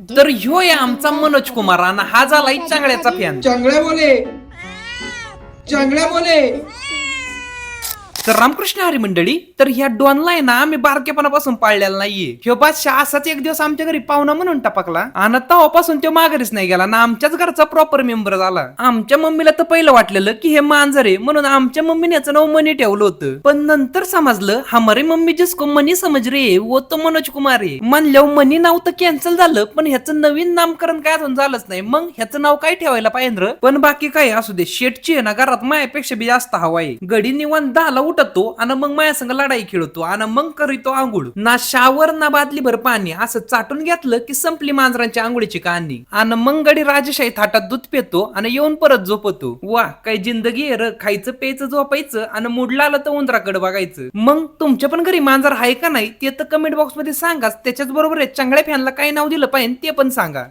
तर ह्यो आहे आमचा मनोज कुमार आणि हा झालाय चांगल्याचा फॅन. चांगल्या बोले. चांगल्या बोले. तर रामकृष्ण हरी मंडळी तर ह्या डॉनला आहे ना आम्ही बारकेपणापासून पाळलेला नाहीये. ह्यो बादशाह असाच एक दिवस आमच्या घरी पाहुणा म्हणून टपकला. आणि तवापासून तो माघारीच नाही गेला ना आमच्याच घरचा प्रॉपर मेंबर झाला. आमच्या मम्मीला तर पहिलं वाटलेलं की हे मांजर आहे म्हणून आमच्या मम्मीने याचं नाव मनी ठेवलं होतं. पण नंतर समजलं हमारी मम्मी जिसको मनी समज रे वो तो मनोज कुमार आहे. म्हणल्यावर मनी नाव तर कॅन्सल झालं पण ह्याचं नवीन नामकरण काय अजून झालंच नाही. मग ह्याचं नाव काय ठेवायला पाहिजे पण बाकी काय असू दे शेटची आहे ना घरात मायापेक्षा बी जास्त हवा आहे. गडी निवांत दहाला उठतो आणि मग माया संग लढाई खेळतो आणि मग करीतो आंघोळ. ना शावर ना बादली भर पाणी असं चाटून घेतलं की संपली मांजरांची आंघोळीची कहाणी. आणि मग गडी राजशाही थाटात दूध पितो आणि येऊन परत झोपतो. वा काय जिंदगी आहे र खायचं प्यायचं झोपायचं आणि मुडला आलं तर उंदराकडे बघायचं. मग तुमच्या पण घरी मांजर आहे का नाही ते तर कमेंट बॉक्समध्ये सांगाच त्याच्याच बरोबर आहे चांगल्या फॅनला काय नाव दिलं पाहिजे ते पण सांगा.